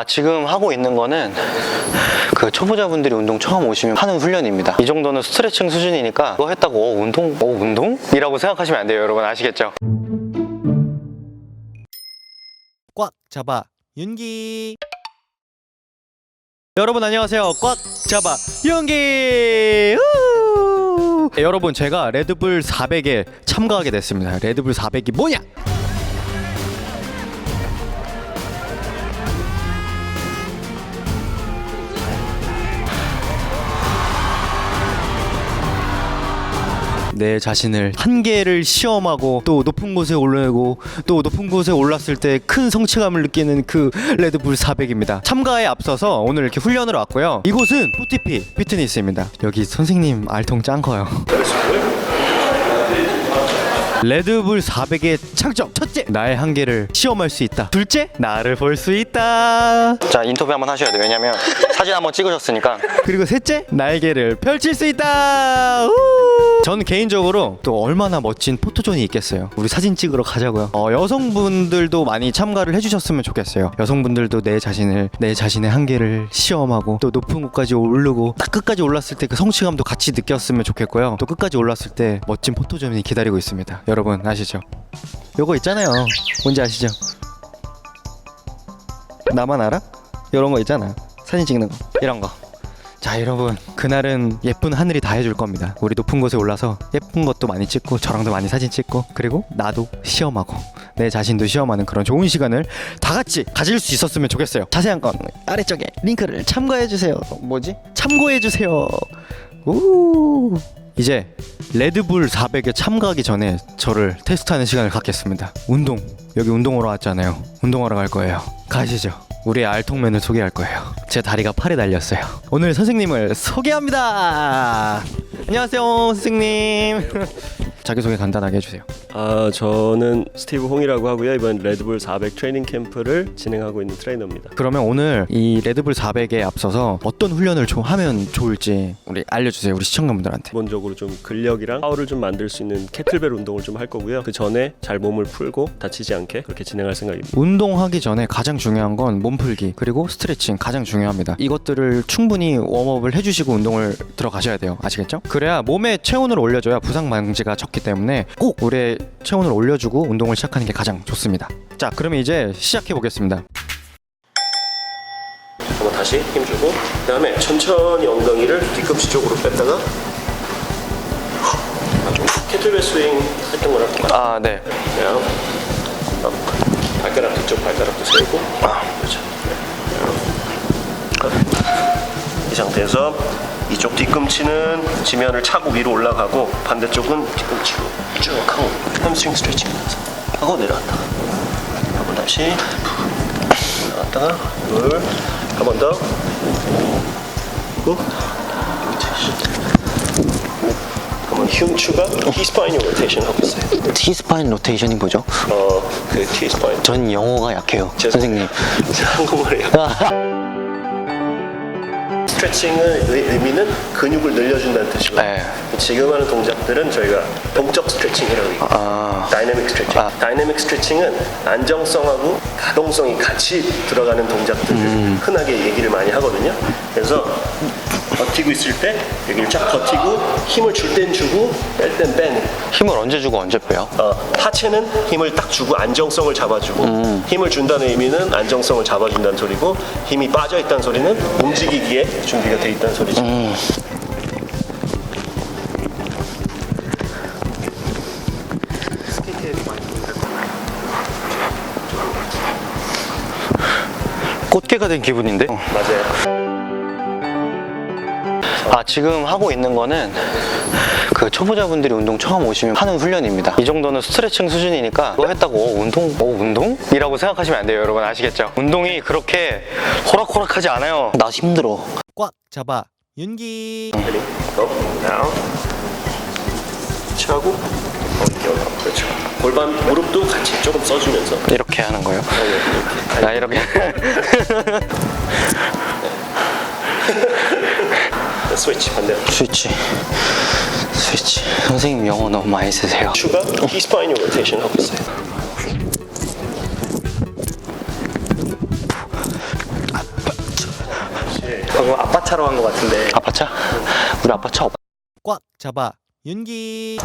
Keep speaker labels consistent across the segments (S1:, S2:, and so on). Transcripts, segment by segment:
S1: 아, 지금 하고 있는 거는 그 초보자분들이 운동 처음 오시면 하는 훈련입니다. 이 정도는 스트레칭 수준이니까 그거 했다고 어, 운동? 어, 운동? 이라고 생각하시면 안 돼요, 여러분. 아시겠죠?
S2: 꽉 잡아 윤기 여러분 안녕하세요 꽉 잡아 윤기 우! 여러분 제가 레드불 400에 참가하게 됐습니다 레드불 400이 뭐냐 내 자신을 한계를 시험하고 또 높은 곳에 올라고 또 높은 곳에 올랐을 때 큰 성취감을 느끼는 그 레드불 400입니다. 참가에 앞서서 오늘 이렇게 훈련을 왔고요. 이곳은 포티피 피트니스입니다. 여기 선생님 알통 짱 커요. 레드불 400의 창점 첫째 나의 한계를 시험할 수 있다 둘째 나를 볼 수 있다
S1: 자, 인터뷰 한번 하셔야 돼요. 왜냐면 사진 한번 찍으셨으니까.
S2: 그리고 셋째 날개를 펼칠 수 있다. 우! 저는 개인적으로 또 얼마나 멋진 포토존이 있겠어요. 우리 사진 찍으러 가자고요. 어, 여성분들도 많이 참가를 해주셨으면 좋겠어요. 여성분들도 내 자신을 내 자신의 한계를 시험하고 또 높은 곳까지 오르고 딱 끝까지 올랐을 때 그 성취감도 같이 느꼈으면 좋겠고요. 또 끝까지 올랐을 때 멋진 포토존이 기다리고 있습니다. 여러분 아시죠? 요거 있잖아요. 뭔지 아시죠? 나만 알아? 이런 거 있잖아. 사진 찍는 거. 이런 거. 자 여러분. 그날은 예쁜 하늘이 다 해줄 겁니다. 우리 높은 곳에 올라서 예쁜 것도 많이 찍고 저랑도 많이 사진 찍고 그리고 나도 시험하고 내 자신도 시험하는 그런 좋은 시간을 다 같이 가질 수 있었으면 좋겠어요. 자세한 건 아래쪽에 링크를 참고해주세요. 뭐지? 참고해주세요. 우. 이제 레드불 400에 참가하기 전에 저를 테스트하는 시간을 갖겠습니다. 운동. 여기 운동하러 왔잖아요. 운동하러 갈 거예요. 가시죠 우리의 알통맨을 소개할 거예요. 제 다리가 팔에 달렸어요. 오늘 선생님을 소개합니다. 안녕하세요, 선생님. 자기소개 간단하게 해주세요.
S3: 아 저는 스티브 홍이라고 하고요 이번 레드불 400 트레이닝 캠프를 진행하고 있는 트레이너입니다.
S2: 그러면 오늘 이 레드불 400에 앞서서 어떤 훈련을 좀 하면 좋을지 우리 알려주세요, 우리 시청자분들한테.
S3: 기본적으로 좀 근력이랑 파워를 좀 만들 수 있는 캐틀벨 운동을 좀 할 거고요. 그 전에 잘 몸을 풀고 다치지 않게 그렇게 진행할 생각입니다.
S2: 운동하기 전에 가장 중요한 건 몸풀기 그리고 스트레칭 가장 중요합니다. 이것들을 충분히 웜업을 해주시고 운동을 들어가셔야 돼요. 아시겠죠? 그래야 몸의 체온을 올려줘야 부상 방지가 적기 때문에 꼭 우리의 체온을 올려주고 운동을 시작하는 게 가장 좋습니다. 자, 그러면 이제 시작해 보겠습니다.
S3: 한번 다시 힘주고 그다음에 천천히 엉덩이를 뒤꿈치 쪽으로 뺐다가 캐틀벨 스윙 했던 거랑 똑같아요.
S1: 아, 네.
S3: 그냥 업. 발가락 뒤쪽 발가락도 세우고 그렇죠. 네. 이 상태에서 이쪽 뒤꿈치는 지면을 차고 위로 올라가고 반대쪽은 뒤꿈치로 쭉 하고 햄스트링 스트레칭 하면서 하고 내려갔다. 하고 다시 올라갔다가 둘한 번더. 그리고 한번 흉추가 T-스파인 로테이션 하고 있어요.
S1: T 스파인 로테이션이 뭐죠?
S3: 어그 T-스파인
S1: 전 영어가 약해요. 선생님.
S3: 한국말이에요 스트레칭의 의- 의미는 근육을 늘려준다는 뜻이고
S1: 네.
S3: 지금 하는 동작들은 저희가 동적 스트레칭이라고 얘기해요
S1: 아,
S3: 다이내믹 스트레칭
S1: 아.
S3: 다이내믹 스트레칭은 안정성하고 가동성이 같이 들어가는 동작들을
S1: 음.
S3: 흔하게 얘기를 많이 하거든요 그래서 버티고 있을 때 여기를 쫙 버티고 힘을 줄 땐 주고 뺄 땐 빼는
S1: 힘을 언제 주고 언제 빼요?
S3: 어, 하체는 힘을 딱 주고 안정성을 잡아주고
S1: 음.
S3: 힘을 준다는 의미는 안정성을 잡아준다는 소리고 힘이 빠져 있다는 소리는 움직이기에 준비가 돼 있다는 소리죠.
S1: 음. 꽃게가 된 기분인데?
S3: 맞아요.
S1: 아 지금 하고 있는 거는 그 초보자분들이 운동 처음 오시면 하는 훈련입니다. 이 정도는 스트레칭 수준이니까 그거 했다고 어, 운동? 어 운동? 이라고 생각하시면 안 돼요 여러분 아시겠죠? 운동이 그렇게 호락호락하지 않아요. 나 힘들어.
S2: 꽉 잡아 윤기.
S3: Ready? Go. 어깨 그렇죠. 골반 무릎도 같이 조금 써주면서
S1: 이렇게 하는 거예요.
S3: 이렇게
S1: 나 이렇게
S3: 스위치 반대로.
S1: 스위치 스위치 선생님 영어 너무 많이 쓰세요.
S3: 추가 T-스파인 로테이션 하고 있어요.
S4: 방금 아빠 차로 한 것 같은데
S1: 아빠 차? 우리 아빠 차 없.
S2: 꽉 잡아 윤기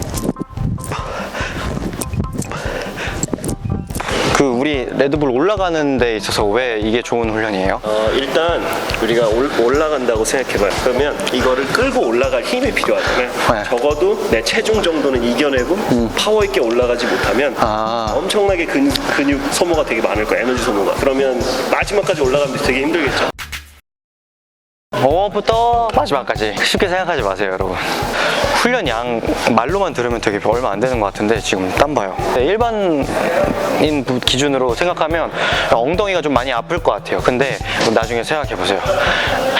S1: 그 우리 레드불 올라가는 데 있어서 왜 이게 좋은 훈련이에요?
S3: 어, 일단 우리가 올, 올라간다고 생각해봐요. 그러면 이거를 끌고 올라갈 힘이 필요하잖아요.
S1: 네.
S3: 적어도 내 체중 정도는 이겨내고 파워 있게 올라가지 못하면
S1: 아.
S3: 엄청나게 근육, 근육 소모가 되게 많을 거야. 에너지 소모가. 그러면 마지막까지 올라가면 되게 힘들겠죠.
S1: 웜업부터 마지막까지 쉽게 생각하지 마세요 여러분. 훈련 양 말로만 들으면 되게 얼마 안 되는 것 같은데 지금 땀 봐요. 네, 일반인 부- 기준으로 생각하면 엉덩이가 좀 많이 아플 것 같아요. 근데 나중에 생각해 보세요.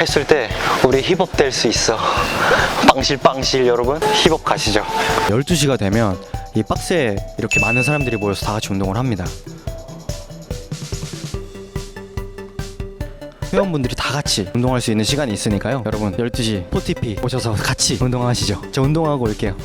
S1: 했을 때 우리 힙업 될 수 있어. 빵실빵실 여러분. 힙업 가시죠.
S2: 12시가 되면 이 박스에 이렇게 많은 사람들이 모여서 다 같이 운동을 합니다. 회원분들이 다 같이 운동할 수 있는 시간이 있으니까요. 여러분 12시 포티피 오셔서 같이 운동하시죠. 저 운동하고 올게요.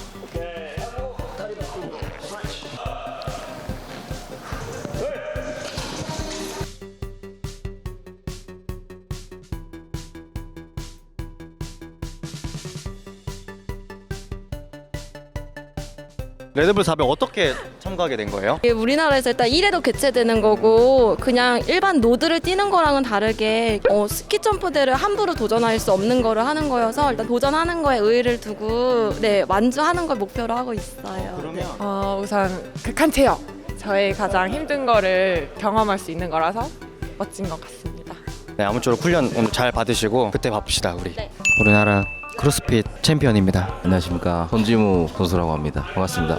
S2: 레드불 400 어떻게 참가하게 된 거예요?
S5: 이게 우리나라에서 일단 1회로 개최되는 거고 그냥 일반 노드를 뛰는 거랑은 다르게 어, 스키 점프대를 함부로 도전할 수 없는 거를 하는 거여서 일단 도전하는 거에 의의를 두고 네 완주하는 걸 목표로 하고 있어요.
S2: 그러면
S6: 어, 우선 극한 체험. 저의 가장 힘든 거를 경험할 수 있는 거라서 멋진 것 같습니다.
S2: 네, 아무쪼록 훈련 오늘 잘 받으시고 그때 바쁘시다 우리.
S5: 네.
S2: 우리나라 크로스핏 챔피언입니다.
S7: 안녕하십니까. 손지무 선수라고 합니다. 반갑습니다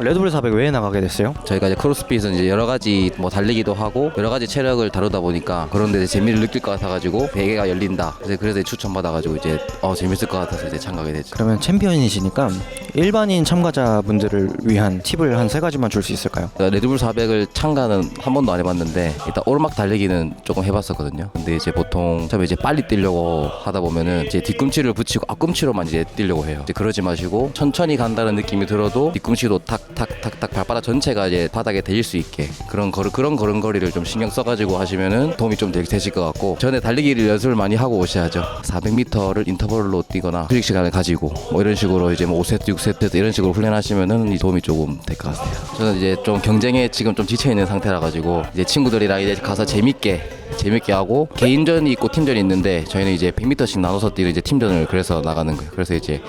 S2: 레드불 400 왜 나가게 됐어요?
S7: 저희가 이제 크로스핏은 이제 여러 가지 뭐 달리기도 하고 여러 가지 체력을 다루다 보니까 그런 데 재미를 느낄 것 같아가지고 베개가 열린다 그래서 그래서 추천받아가지고 이제 어 재밌을 것 같아서 이제 참가하게 됐죠
S2: 그러면 챔피언이시니까 일반인 참가자분들을 위한 팁을 한 세 가지만 줄 수 있을까요?
S7: 레드불 400을 참가는 한 번도 안 해봤는데 일단 오르막 달리기는 조금 해봤었거든요 근데 이제 보통 처음에 이제 빨리 뛰려고 하다 보면은 이제 뒤꿈치를 붙이고 앞꿈치로만 이제 뛰려고 해요 이제 그러지 마시고 천천히 간다는 느낌이 들어도 뒤꿈치도 탁 탁탁탁 발바닥 전체가 이제 바닥에 대일 수 있게 그런 걸 그런 걸음걸이를 좀 신경 써가지고 하시면은 도움이 좀 되, 되실 것 같고 전에 달리기를 연습을 많이 하고 오셔야죠. 400m를 인터벌로 뛰거나 휴식 시간을 가지고 뭐 이런 식으로 이제 뭐 5세트 6세트 이런 식으로 훈련하시면은 이 도움이 조금 될 것 같아요. 저는 이제 좀 경쟁에 지금 좀 지쳐 있는 상태라 가지고 이제 친구들이랑 이제 가서 재밌게 재밌게 하고 개인전이 있고 팀전이 있는데 저희는 이제 100m씩 나눠서 뛰는 이제 팀전을 그래서 나가는 거예요. 그래서 이제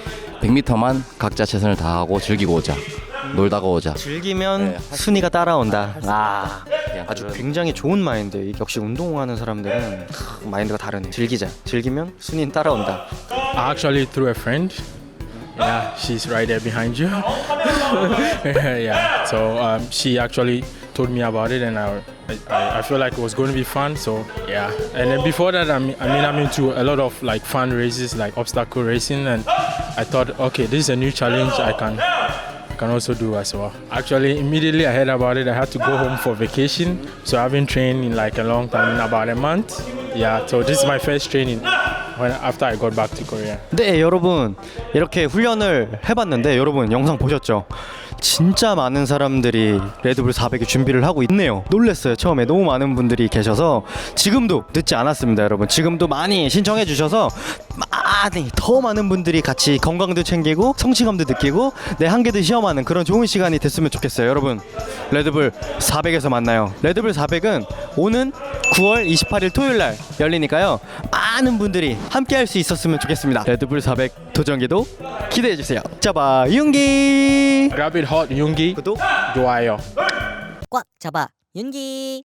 S7: 100m만 각자 최선을 다하고 즐기고 오자 놀다가 오자
S2: 즐기면
S7: 네,
S2: 순위가 따라온다. 아,
S7: 그냥
S2: 아주
S7: 그런-
S2: 굉장히 좋은 마인드. 이 역시 운동하는 사람들은 크, 마인드가 다르네. 즐기자. 즐기면 순위는 따라온다.
S8: Actually, through a friend. Yeah, she's right there behind you. yeah, so um, she actually told me about it, and I, I, I feel like it was going to be fun. So yeah, and then before that, I mean, I mean, I'm into a lot of like fun races, like obstacle racing, and I thought, okay, this is a new challenge I can. Can also do as well. Actually, immediately I heard about it, I had to go home for vacation. So I haven't trained in like a long time, in about a month. Yeah, so this is my first training when after I got back to Korea.
S2: 네, 여러분 이렇게 훈련을 해봤는데 여러분 영상 보셨죠? 진짜 많은 사람들이 레드불 400의 준비를 하고 있네요. 놀랬어요. 처음에 너무 많은 분들이 계셔서 지금도 늦지 않았습니다, 여러분. 지금도 많이 신청해 주셔서 많이 더 많은 분들이 같이 건강도 챙기고 성취감도 느끼고 내 한계도 시험하는 그런 좋은 시간이 됐으면 좋겠어요, 여러분. 레드불 400에서 만나요. 레드불 400은 오는 9월 28일 토요일 날 열리니까요. 많은 분들이 함께 할 수 있었으면 좋겠습니다. 레드불 400 도전기도 기대해 주세요. 잡아 윤기
S8: Rabbit Hot Yoongi
S2: 구독
S8: 좋아요.
S9: 꽉 잡아 윤기